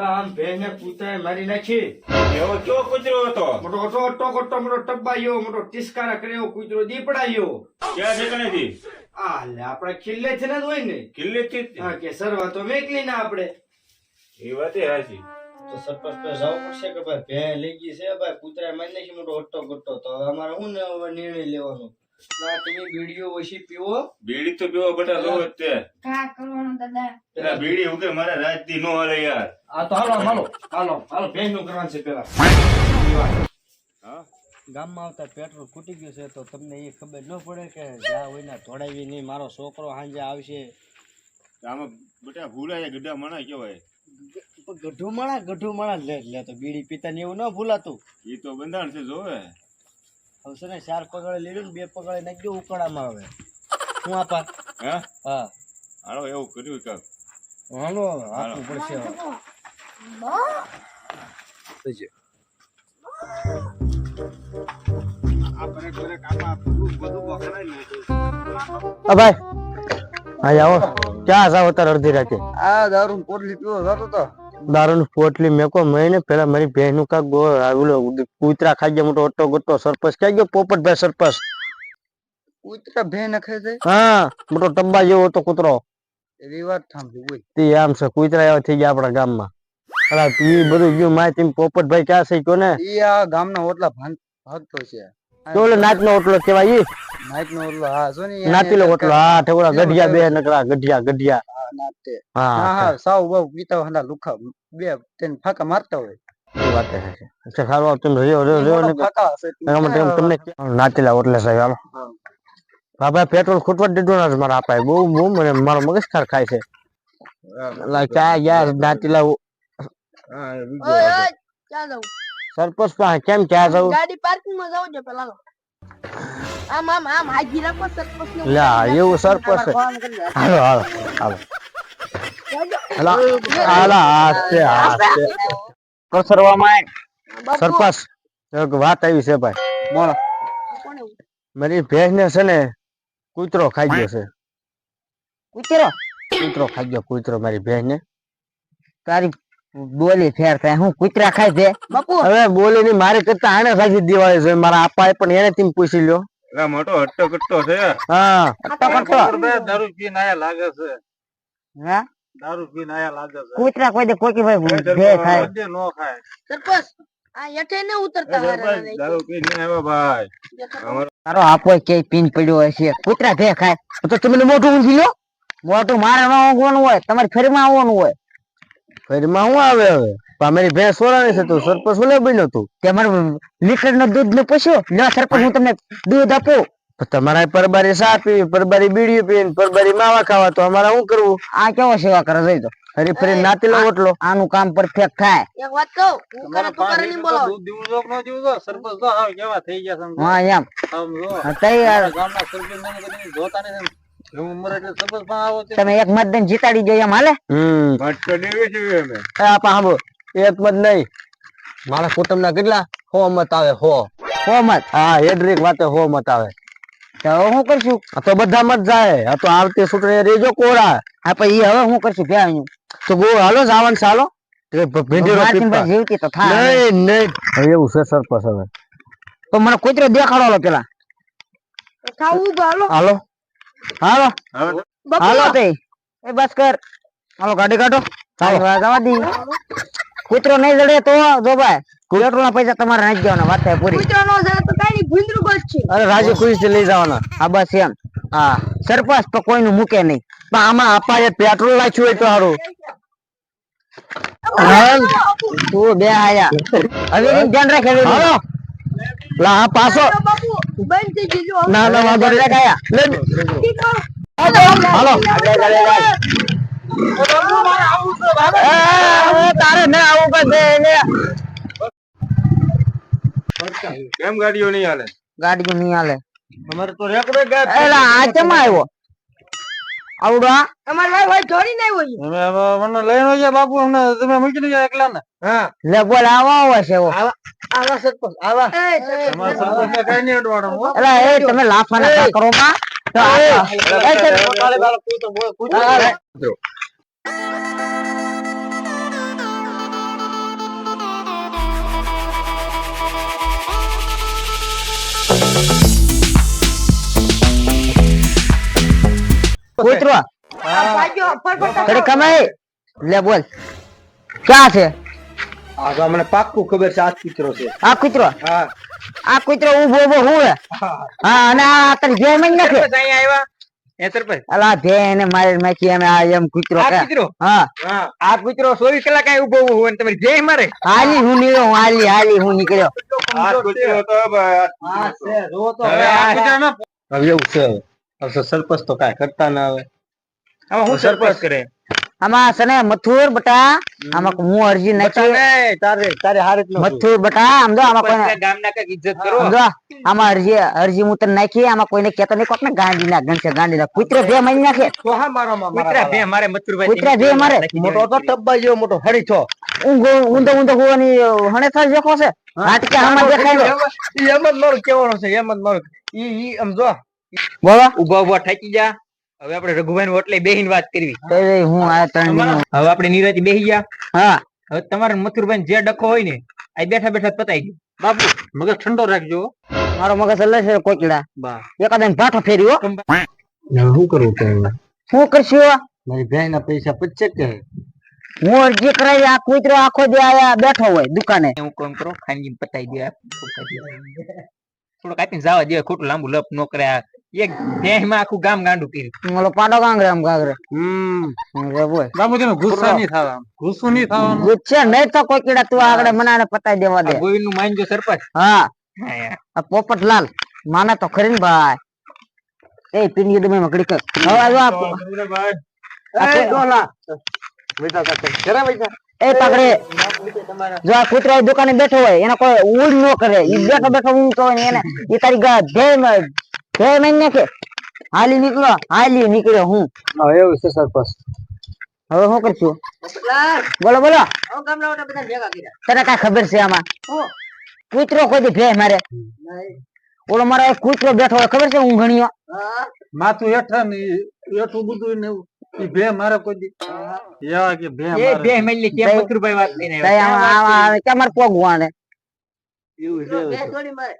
આમ ભેંને કૂતરાએ મારી નાખી. એવો ચો કૂતરો હતો? મોટો ઓટો ઓટો કોટો મોટો ટબ્બાયો મોટો ટિસ્કારા કર્યો કૂતરો દીપડાયો. ક્યાં આ લે આપણે છે ને જ હોય ને? હા કે સરવા તો મેકલી ના આપણે. એ વાતે હાચી. તો સરપંચ પાસે જવું પડશે કે ભાઈ ભેં લઈ ગઈ છે ભાઈ કૂતરાએ મારી નાખી મોટો ઓટો કોટો તો હવે અમારે શું નિર્ણય લેવાનો? ના તમે બીડીઓ ઓછી પીવો. બીડી તો પીવો બેટા લો તે કા કરવાનું દાદા? પેલા બીડી ઉગે મારે રાતથી નો હાલે યાર. આ તો હાલો હાલો હાલો હાલો ભેંસનું કરવાનું છે પેલા. ગામમાં આવતા પેટ્રોલ ખૂટી ગયું છે તો તમને એ ખબર ન પડે કે હોય ધોડાવી નહીં. મારો છોકરો સાંજે આવશે. આમાં બેટા ભૂલાય ગઢા મણા કેવાય પણ ગઢું માણા ગઢું માણા. લે લે તો બીડી પીતા ને એવું ન ભૂલાતું. એ તો બંધાણ છે જોવે. હવે છે ને ચાર પગડે લીધું ને બે પગડે નાખજો ઉકાળામાં આવે હું આપા હા? હા. હાલો એવું કર્યું કાક. હાલો આપવું પડશે હવે. ભાઈ હા આવો ક્યાં જાવ અત્યારે અડધી રાતે. આ દારૂ પોટલી પીવો જતો તો. દારૂની પોટલી મેકો મહિને પેલા મારી બહેનનું કાક ગો- આ કૂતરા ખાઈ ગયા મોટો ઓટો ગોટો સરપંચ ક્યાં ગયો? પોપટભાઈ સરપંચ. કૂતરા ભે નખે છે હા મોટો ટબ્બા જેવો હતો કૂતરો. એવી વાત સાંભળી તે આમ છે કૂતરા એવા થઈ ગયા આપણા ગામમાં. અલા ઈ બધું ગયું માહિતી પોપટભાઈ ક્યાં છે કયો ને ઈ આ ગામના ઓટલા ભાન ભાગતો છે. ઓલો નાચનો ઓટલો કેવાય ઈ. નાઈટ નો ઓટલો હા જો ને નાતીલો ઓટલો હા ઠેવડા ગઢિયા બે નકરા ગઢિયા ગઢિયા. હા હા સાવ બહુ પીતા હંડા લુખા બે તેને ફાકા મારતા હોય. પેટ્રોલ ખૂટવા દીધું ના મારા આપાય બહુ બહુ મને મારો મગજ ખાર ખાય છે. ક્યાં યાર નાચેલા સરપંચ પાસે કેમ ક્યાં જવું? ગાડી પાર્કિંગમાં જાવ છે પેલા. આમ આમ આમ હાજી રાખો સરપંચ ને લા એવું સરપંચ હાલો હાલો હાલો. હાલા હાલા આસ્તે આસ્તે કસરવા કસરવામાં સરપંચ એક વાત આવી છે ભાઈ. બોલો. મારી ભેંસ ને છે ને કૂતરો ખાઈ ગયો છે. કૂતરો? કૂતરો ખાઈ ગયો કૂતરો મારી ભેંસ ને તારી બોલી ફેર થાય. હું કૂતરા ખાય છે? બાપુ! હવે બોલી ની મારે કરતા આને ખાઈ દિવાળી છે. મારા આપાએ પણ એને તેમ પૂછી લ્યો. એટલે મોટો હટ્ટો કટ્ટો છે. હા. દારૂ પીને આયા લાગે છે. હા? દારૂ પીને આયા લાગે છે. કૂતરા કોઈ દે કોકી ભાઈ ભે ખાય. બધે નો ખાય. સરપંચ આ હેઠે ને ઉતરતા હારા દારૂ પીને આવ્યો ભાઈ. તારો આપો કે પીન પડ્યો હશે. કૂતરા ભે ખાય. તો તમે મોટું ઊંધી લો મોટું મારે ન ઊંઘવાનું હોય તમારે ફેરમાં આવવાનું હોય. ફરીમાં હું આવે હવે? પણ મારી ભેંસ સોરાણી છે તું સરપંચ ઓલે બન્યો તું તે મારે લીટર નો દૂધ ને પૂછ્યો ના સરપંચ હું તમને દૂધ આપું. તમારા પરબારી સા પીવી પરબારી બીડી પીવી પરબારી માવા ખાવા તો અમારે શું કરવું? આ કેવો સેવા કરે જઈ તો. હરી ફરી નાતીલો ઓટલો આનું કામ પરફેક્ટ થાય. એક વાત કહું હું કરે તું કરે નહીં બોલાવ દૂધ દીવું જો નો દીવું જો સરપંચ તો હાવ કેવા થઈ ગયા સમજો. હા એમ. આમ હા, તૈયાર ગામના સરપંચ મને કદી જોતા નથી. તમે એક જીતાડી એમ હાલે? હમ. ભટકો દેવી જોઈએ અમે એ આપા સાંભળો એક મત નહીં મારા કુટુંબ ના કેટલા હો મત આવે હો. હો મત? હા હેડરીક વાતે હો મત આવે. તો હું કરશું? તો બધા મત જાય આ તો આવતી ચૂંટણી રેજો કોરા. હા પણ એ હવે હું કરશું? ક્યાં અહીંયા? તો ગો હાલો જાવન ચાલો જીવતી તો થાય. નહીં નહીં. એવું છે સરપંચ હવે. તો મને કૂતરો દેખાડો પેલા. હાલો. હાલો. હાલો તે. એ બસ કર. હાલો ગાડી કાઢો. ચાલો જવા દી. કૂતરો નહીં જડે તો જો ભાઈ પેટ્રોલ ના પૈસા તમારે નાખી દેવાના વાત થાય પૂરી. કૂતરો નો જાય તો કઈ ભૂંદરું બસ છે. અરે રાજુ ખુશથી લઈ જવાના. હા બસ એમ. હા સરપંચ તો કોઈનું મૂકે નહીં. પણ આમાં અપાએ પેટ્રોલ નાખ્યું હોય તો સારું. તું બે આયા. હવે ધ્યાન રાખે હાલો. લા પાછો. બાપુ બંધ થઈ જજો ના ના વાંધો નહીં. આયા લે હાલો તારે ના આવું કઈ દે ને કેમ ગાડીઓ નહીં હાલે? ગાડીઓ નહીં હાલે. અમારે તો રેકડે ગયા એલા આ કેમ આવ્યો? આવડો આ અમાર ભાઈ ભાઈ જોડી નઈ હોય અમે મને લઈને ગયા બાપુ અમને તમે મૂકીને ગયા એકલા ને હા લે બોલ આવા આવા છે ઓ આવા સરપંચ આવા અમાર સરપંચ. ને કઈ નઈ અડવાડો એલા એ તમે લાફાના ના કરો માં તો આ- એ સરપંચ, કાલે કાલે કૂતો બોલ, ઘડી કમાઈ? લે બોલ. ક્યાં છે? આ તો મને પાક્કું ખબર છે આ કૂતરો છે. આ કૂતરો? હા. આ કૂતરો ઊભો ઊભો હું હે? હા. અને આ તારી ભે મઈ નાખે. અહીંયા આવ્યા? સરપંચ અલા એને મારી નાખી અમે આ એમ કૂતરો આ કે. કૂતરો? હા. હા. આ કૂતરો ચોવીસ કલાક અહીં ઊભો ઊભો હોય ને તમારી જય મારે? હાલી હું નીકળ્યો હાલી હાલી હું નીકળ્યો. તો ભાઈ હા છે જો તો હવે આ કૂતરાનો? હવે એવું છે હવે. હવે તો સરપંચ તો કાંઈ કરતા ના આવે આમાં હું સરપંચ. કરે? આમાં સને મથુર બટા આમાં હું અરજી નાખી. તારે તારે હારે. મથુર બટા આમ જો આમાં કોઈને ગામના કંઈક ઇજ્જત કરો. જો આમાં અરજી અરજી હું તને નાખી આમાં કોઈને કેતો નહીં કોક ને ગાંડી ના ગણશે ગાંડી ના કુતરે ભે મઈ નાખે. તો હા મારો મથુરભાઈ કૂતરા મારે. મોટો તો ટબ્બા જેવો મોટો હરી છો. ઊંઘો ઊંધો ઊંધો હોવાની હણે થાય જોખો છે. હાટકે આમાં દેખાય છે. એમ જ મારું કહેવાનું છે એમ જ મારું ઈ ઈ આમ જો. બોલો. ઊભા ઊભા ઠાકી જા હવે આપણે રઘુભાઈ નું ઓટલે બેહીને વાત કરવી. હું આ ત્રણ હવે આપણે નીરજ બેહી ગયા. હા. હવે તમારે મથુરભાઈ જે ડખો હોય ને આ બેઠા બેઠા પતાઈ ગયો બાપુ મગજ ઠંડો રાખજો મારો મગજ હલે છે કોકડા. બા. એકાદ ભાઠો ફેર્યો શું કરવું તો શું કરશો? મારી ભાઈ ના પૈસા પચે કે હું અરજી કરાવી આ કૂતરો આખો દે આયા બેઠો હોય દુકાને. હું કોમ કરો? ખાનગી પતાઈ દે થોડુંક આપીને જવા દે ખોટું લાંબુ લપ ન કરે આ એક દેહમાં આખું ગામ ગાંડું કર્યું. ઓલો પાડો ગાંગરે આમ ગાંગરે હમ. રે બોલ બાબુ તમે ગુસ્સો નહીં થવા ગુસ્સો નહીં થવાનું. ગુસ્સે નહીં તો કોઈ કીડા તું આગળ મનાને પતાઈ દેવા દે. ગોવિંદનું માનજો સરપંચ હા. પોપટલાલ માને તો ખરી ને ભાઈ. એ પીની દમે મકડી કર. હવે આ આપ એ ડોલા બેટા સાથે. ઘરે બેટા એ પકડે જો આ કૂતરો દુકાને બેઠો હોય એને કોઈ ઊંડ ન કરે. ઈ બેઠો બેઠો ઊંઘતો હોય એને એ તારી ગા ધ્યેય ધ્યેય મેં કે હાલી નીકળો હાલી નીકળ્યો હું. એવું છે સરપંચ. હવે શું કરશું? બોલો બોલો. હવે ગામના ઓટા બધા ભેગા કર્યા. તને કઈ ખબર છે આમાં? કૂતરો કોઈ ભે મારે? ઓલો મારો એક કૂતરો બેઠો હોય ખબર છે હું ગણ્યો માથું હેઠા ને હેઠું બધું ને એવું. ભે મારે કોઈ દી. યા કે ભે મારે. બે મહિને વાત લઈને આવ્યા? પોગવા ને એવું છે થોડી મારે.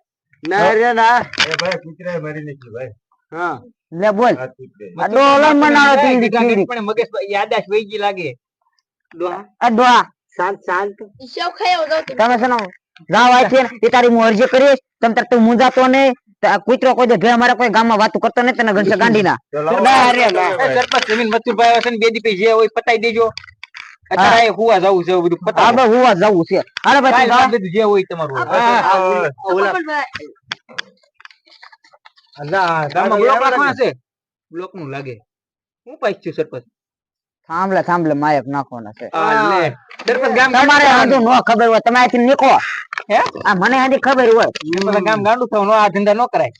ના રે ના. એ ભાઈ કૂતરાએ મારી નાખ્યું ભાઈ. હા. લે બોલ. આ કૂતરાએ. મનાળો તીડી તીડી પણ મગજ યાદાશ વહી ગઈ લાગે. ડોહા. આ ડોહા. શાંત શાંત. ઈ સેવ જાવ તમે. છે જાવ આ છે એ તારી હું અરજી કરીશ તમ તાર તું મુંજાતો તો આ કૂતરો કોઈ દે ભે અમારા કોઈ ગામમાં વાતું કરતો નહીં તને ગણશે ગાંડીના. તો ના ના. સરપંચ જમીન મથુરભાઈ આવે છે ને બે દીપી જે હોય પતાઈ દેજો. અત્યારે હુવા જવું છે હા હુવા જવું છે. હાલે ભાઈ કાલ. બધું જે હોય તમારું. ગામમાં બ્લોક રાખવાના છે બ્લોકનું લાગે? હું પાઈક છું સરપંચ. થાંભલે થાંભલે માયક નાખવાના છે. સરપંચ ગામ તમારે હજુ ન ખબર હોય તમે અહીંથી નીકળો. હે? આ મને હજી ખબર હોય. ગામ ગાંડું થવું આ ધંધા ન કરાય.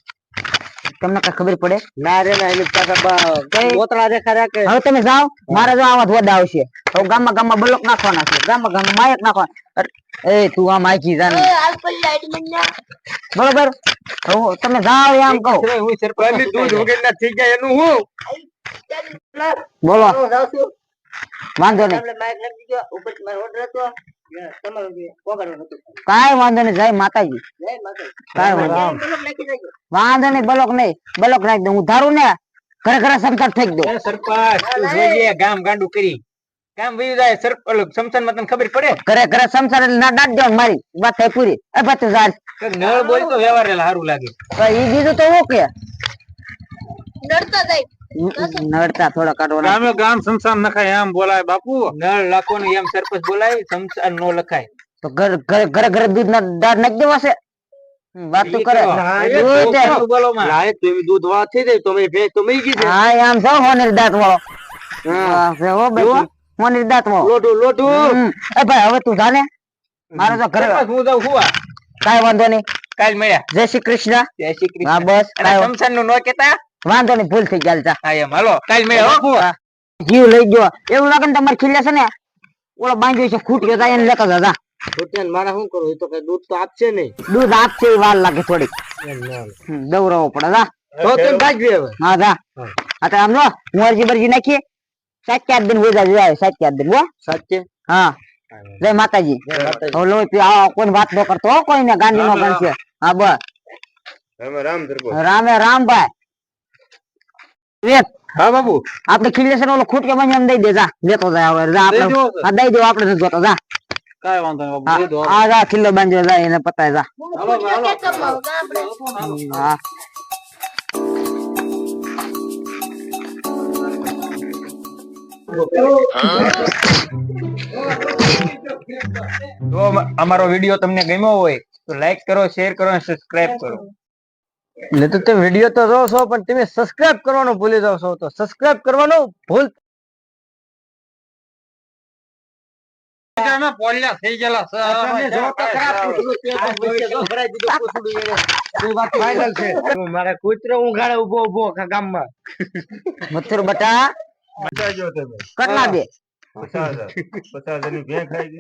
તમને કઈ ખબર પડે? ના રે ના એને કાકા કઈ? કોતરા દેખા હવે તમે જાઓ મારે જો આવા ધોધ આવશે. હવે ગામમાં ગામમાં બ્લોક નાખવાના છે. ગામમાં ગામમાં માયક નાખવાના અરે, એ તું આમ આખી જાને. બરોબર? હવે તમે જાઓ એમ કહો. હું સરપંચ દૂધ વગર ના થઈ જાય એનું હું? બોલો. જાઉં છું. વાંધો નહીં. ઉપર મારો ઓર્ડર હતો. કાંઈ વાંધો નહીં જય માતાજી. જય વાંધો વાંધો નહીં બ્લોક નહીં બ્લોક નાખી દઉં. હું ધારું ને ઘરે ઘરે સમતર ફેંક દઉં. સરપંચ તું જોઈએ ગામ ગાંડું કરી. ગામ વયું જાય સર ઓલું શમશાનમાં તને ખબર પડે? ઘરે ઘરે સમસર ના દાટ દો મારી વાત થઈ પૂરી. એ પછી જાલ નળ બોલ તો વ્યવહાર સારું લાગે. તો ઈ બીજું તો હું કે? ડરતા જાય. નડતા થોડા કાઢવાના ગામે ગામ સંસાર નખાય એમ બોલાય બાપુ. નળ લાખોનું એમ સરપંચ બોલાય સંસાર નો લખાય. તો ઘર ઘર ઘર ઘરે દૂધ ના દાળ નાખી દેવા છે વાત તો કરે. ના. ખોટું બોલો માં. લાય તો દૂધ વાત થઈ જાય તો મેં ભે તો મેં કીધું હા આમ છો હોનીર દાંત વાળો. હા. છે હો બેટી દાંત વાળો. લોટું લોટુ એ ભાઈ હવે તું જાને. મારે તો ઘરે હું જાઉં હુવા કાઈ વાંધો નહીં. કાલ મળ્યા. જય શ્રી કૃષ્ણ. જય શ્રી કૃષ્ણ. હા બસ અને નું નો કેતા વાંધો નહીં ભૂલ થઈ ગયા જા. હા એમ. હાલો કાલ મે હો. જીવ લઈ ગયો. એવું લાગે ને તમારે ખીલ્યા છે ને? ઓલો બાંધ્યો છે ખૂટ્યો જાય એને લેતા દાદા છોટિયાને મારે શું કરું એ તો કઈ દૂધ તો આપશે નહીં. દૂધ આપશે એ વાર લાગે થોડીક. હમ, પડે જા. તો ભાગવી હવે. હા જા. હા. તો આમ નો હું અરજી બરજી નાખીએ. સાત ચાર દિન હોય જાય સાત ચાર દિન હો. સાચે? હા. જય માતાજી. પી આ કોઈ વાત ન કરતો કોઈ કોઈને ગાંધી નો ગણશે. હા બસ. રામે રામ સરપંચ રામે રામભાઈ વેત હા બાબુ. આપણે ખીલેસર ઓલો ખૂટ કે મને એમ દઈ દે જા. લેતો જા હવે જા આપણે. હા દઈ દો આપણે નથી જોતો જા. કાંઈ વાંધો નહીં હા, બાબુ હા જા ખીલ્લો બાંધ્યો જા એને પતાય જા. આપણે હા તો અમ- અમારો વીડિયો તમને ગમ્યો હોય તો લાઈક કરો શેર કરો અને સબસ્ક્રાઇબ કરો. એટલે તો તમે વીડિયો તો જોવો છો પણ તમે સબસ્ક્રાઇબ કરવાનું ભૂલી જાવ છો. તો સબસ્ક્રાઇબ કરવાનું ભૂલ મારા કૂતરો ઉઘાડે ઊભો ઊભો ગામમાં. મથુર બટા. કેટલા પચાસ હજાર ભેં ખાઈ